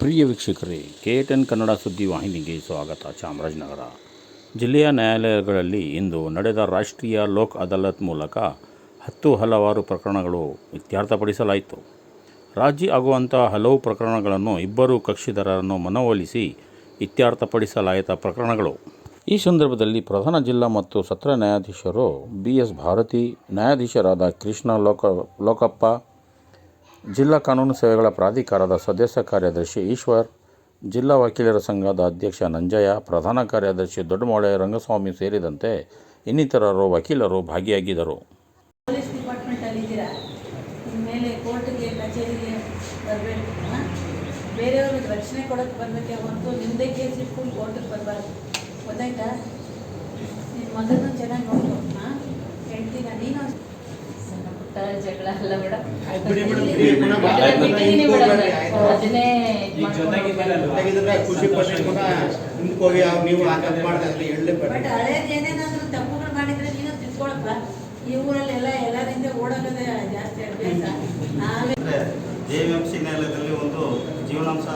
ಪ್ರಿಯ ವೀಕ್ಷಕರೇ, K ten Kannada ಸುದ್ದಿ ವಾಹಿನಿಗೆ ಸ್ವಾಗತ, ಚಾಮರಾಜನಗರ. ಜಿಲ್ಲೆಯ ನ್ಯಾಯಾಲಯಗಳಲ್ಲಿ ಇಂದು ನಡೆದ ರಾಷ್ಟ್ರೀಯ ಲೋಕ್ ಅದಾಲತ್ ಮೂಲಕ ಹತ್ತು ಹಲವಾರು ಪ್ರಕರಣಗಳು ಇತ್ಯರ್ಥಪಡಿಸಲಾಯಿತು. ರಾಜಿ ಆಗುವಂಥ ಹಲವು ಪ್ರಕರಣಗಳನ್ನು ಇಬ್ಬರು ಕಕ್ಷಿದಾರರನ್ನು ಮನವೊಲಿಸಿ ಇತ್ಯರ್ಥಪಡಿಸಲಾಯಿತ ಪ್ರಕರಣಗಳು. ಈ ಸಂದರ್ಭದಲ್ಲಿ ಪ್ರಧಾನ ಜಿಲ್ಲಾ ಮತ್ತು ಸತ್ರ ನ್ಯಾಯಾಧೀಶರು ಬಿ ಎಸ್ ಭಾರತಿ, ನ್ಯಾಯಾಧೀಶರಾದ ಕೃಷ್ಣ ಲೋಕ ಲೋಕಪ್ಪ ಜಿಲ್ಲಾ ಕಾನೂನು ಸೇವೆಗಳ ಪ್ರಾಧಿಕಾರದ ಸದಸ್ಯ ಕಾರ್ಯದರ್ಶಿ ಈಶ್ವರ್, ಜಿಲ್ಲಾ ವಕೀಲರ ಸಂಘದ ಅಧ್ಯಕ್ಷ ನಂಜಯ್ಯ, ಪ್ರಧಾನ ಕಾರ್ಯದರ್ಶಿ ದೊಡ್ಡಮೊಳೆ ರಂಗಸ್ವಾಮಿ ಸೇರಿದಂತೆ ಇನ್ನಿತರರು ವಕೀಲರು ಭಾಗಿಯಾಗಿದ್ದರು. ಪೊಲೀಸ್ ಡಿಪಾರ್ಟ್ಮೆಂಟಲ್ಲಿ ಇದ್ದೀರಾ? ಇನ್ಮೇಲೆ ಕೋರ್ಟ್ಗೆ, ಕಚೇರಿಗೆ ಬರಬೇಕು. ಬೇರೆಯವ್ರಿಗೆ ರಕ್ಷಣೆ ಕೊಡೋಕ್ಕೆ ಬರಬೇಕೆ ಹೊರತು ನಿಮ್ಮದೇ ಕೇಸ್ ಇಟ್ಕೊಂಡು ಕೋರ್ಟಿಗೆ ಬರಬಾರ್ದು. ಗೊತ್ತಾಯ್ತಾ? ನಿನ್ನ ಮಗನೂ ಚೆನ್ನಾಗಿ ನೋಡ್ಕೊ. ಹಾಂ? ಹೇಳ್ತೀರಾ ನೀನು ಪುಟ್ಟ ಜಗಳ ಎಲ್ಲ ಬೇಡ. ಅದನ್ನೇ ಖುಷಿ ಹೋಗಿ ನೀವು ಬಟ್ ತಪ್ಪುಗಳು ಮಾಡಿದರೆ ನೀನು ತಿಳ್ಕೊಳಪ್ಪ. ಈ ಊರಲ್ಲಿ ಎಲ್ಲ ಎಲ್ಲರಿಂದ ಓಡೋಗೋದೇ ಜಾಸ್ತಿ ಅಭ್ಯಾಸ. ಜೆ ಒಂದು ಜೀವನಾಂಶ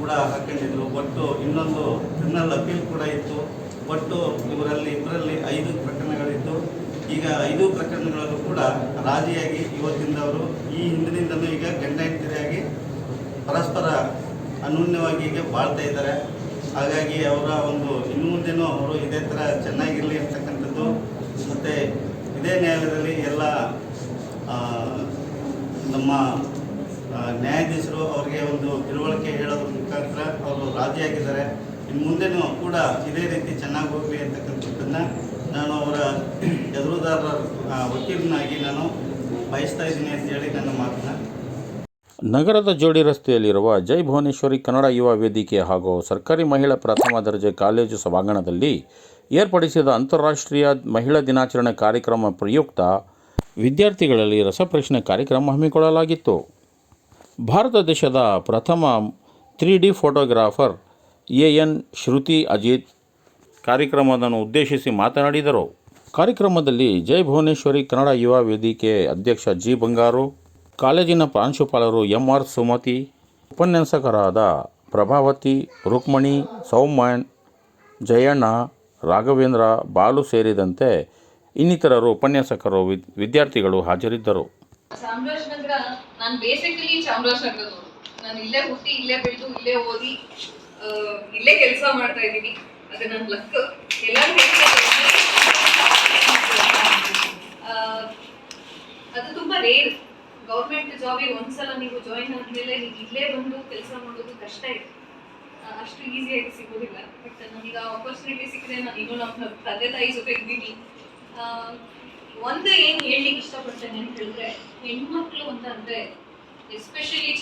ಕೂಡ ಹಾಕೊಂಡಿದ್ರು. ಒಟ್ಟು ಇನ್ನೊಂದು ಕ್ರಿಮಿನಲ್ ಅಪೀಲ್ ಕೂಡ ಇತ್ತು. ಒಟ್ಟು ಇವರಲ್ಲಿ ಇಬ್ಬರಲ್ಲಿ ಐದು ಪ್ರಕರಣಗಳಿತ್ತು ಈಗ ಐದು ಪ್ರಕರಣಗಳಲ್ಲೂ ಕೂಡ ರಾಜಿಯಾಗಿ ಇವತ್ತಿಂದ ಅವರು ಈ ಹಿಂದಿನಿಂದಲೂ ಈಗ ಗಂಡ ಹೆಂಡತಿಯಾಗಿ ಪರಸ್ಪರ ಅನ್ಯೂನ್ಯವಾಗಿ ಈಗ ಬಾಳ್ತಾ ಇದ್ದಾರೆ. ಹಾಗಾಗಿ ಅವರ ಒಂದು ಇನ್ನು ಮುಂದೆನೂ ಅವರು ಇದೇ ಥರ ಚೆನ್ನಾಗಿರಲಿ ಅಂತಕ್ಕಂಥದ್ದು ಮತ್ತು ಇದೇ ನ್ಯಾಯಾಲಯದಲ್ಲಿ ಎಲ್ಲ ನಮ್ಮ ನ್ಯಾಯಾಧೀಶರು ಅವರಿಗೆ ಒಂದು ತಿಳುವಳಿಕೆ ಹೇಳೋದ್ರ ಮುಖಾಂತರ ಅವರು ರಾಜಿಯಾಗಿದ್ದಾರೆ. ಇನ್ನು ಮುಂದೆನೂ ಕೂಡ ಇದೇ ರೀತಿ ಚೆನ್ನಾಗಿ ಹೋಗಲಿ ಅಂತಕ್ಕಂಥದ್ದನ್ನು ನಾನು ಅವರ ಎದುರುದಾರರ ವಕೀಲನಾಗಿ ನಾನು ಬಯಸ್ತಾ ಇದ್ದೀನಿ ಅಂತೇಳಿ ನನ್ನ ಮಾತನ್ನ. ನಗರದ ಜೋಡಿ ರಸ್ತೆಯಲ್ಲಿರುವ ಜೈ ಭುವನೇಶ್ವರಿ ಕನ್ನಡ ಯುವ ವೇದಿಕೆ ಹಾಗೂ ಸರ್ಕಾರಿ ಮಹಿಳಾ ಪ್ರಥಮ ದರ್ಜೆ ಕಾಲೇಜು ಸಭಾಂಗಣದಲ್ಲಿ ಏರ್ಪಡಿಸಿದ ಅಂತಾರಾಷ್ಟ್ರೀಯ ಮಹಿಳಾ ದಿನಾಚರಣೆ ಕಾರ್ಯಕ್ರಮ ಪ್ರಯುಕ್ತ ವಿದ್ಯಾರ್ಥಿಗಳಲ್ಲಿ ರಸಪ್ರಶ್ನೆ ಕಾರ್ಯಕ್ರಮ ಹಮ್ಮಿಕೊಳ್ಳಲಾಗಿತ್ತು. ಭಾರತ ದೇಶದ ಪ್ರಥಮ three D photographer A N Shruti Ajit ಕಾರ್ಯಕ್ರಮವನ್ನು ಉದ್ದೇಶಿಸಿ ಮಾತನಾಡಿದರು. ಕಾರ್ಯಕ್ರಮದಲ್ಲಿ ಜೈ ಭುವನೇಶ್ವರಿ ಕನ್ನಡ ಯುವ ವೇದಿಕೆ ಅಧ್ಯಕ್ಷ ಜಿ ಬಂಗಾರು, ಕಾಲೇಜಿನ ಪ್ರಾಂಶುಪಾಲರು ಎಂ ಆರ್ ಸುಮತಿ, ಉಪನ್ಯಾಸಕರಾದ ಪ್ರಭಾವತಿ, ರುಕ್ಮಣಿ, ಸೌಮ್ಯನ್, ಜಯಣ್ಣ, ರಾಘವೇಂದ್ರ, ಬಾಲು ಸೇರಿದಂತೆ ಇನ್ನಿತರರು ಉಪನ್ಯಾಸಕರು, ವಿದ್- ವಿದ್ಯಾರ್ಥಿಗಳು ಹಾಜರಿದ್ದರು. ಚಾಮರಾಜನಗರ, ನಾನು ಬೇಸಿಕಲಿ ಚಾಮರಾಜನಗರದವರು. ನಾನು ಇಲ್ಲೇ ಹುಟ್ಟಿ, ಇಲ್ಲೇ ಬೆಳೆದು, ಇಲ್ಲೇ ಓದಿ ಇಲ್ಲೇ ಕೆಲಸ ಮಾಡ್ತಾ ಇದ್ದೀನಿ. ಅದು ನನ್ನ ಲಕ್ ಅದು ತುಂಬಾ ರೇರ್ ಗೌರ್ಮೆಂಟ್ ಜಾಬಿಗೆ ಒಂದ್ಸಲ ನೀವು ಜಾಯಿನ್ ಆದ್ಮೇಲೆ ನೀವು ಇಲ್ಲೇ ಬಂದು ಕೆಲಸ ಮಾಡೋದು ಕಷ್ಟ ಇದೆ. ಅಷ್ಟು ಈಸಿಯಾಗಿ ಸಿಗೋದಿಲ್ಲ. ಬಟ್ ನನಗೆ ಆ ಆಪರ್ಚುನಿಟಿ ಸಿಕ್ಕಿದೆ ನಾನು ಇನ್ನೂ ನಮ್ಮ ತಂದೆ ತಾಯಿ ಜೊತೆ ಇದ್ದೀನಿ ಒಂದು ಏನು ಹೇಳಲಿಕ್ಕೆ ಇಷ್ಟಪಡ್ತೇನೆ ಅಂತ ಹೇಳಿದ್ರೆ, ಹೆಣ್ಮಕ್ಳು ಅಂತ ಅಂದ್ರೆ ಎಸ್ಪೆಷಲಿ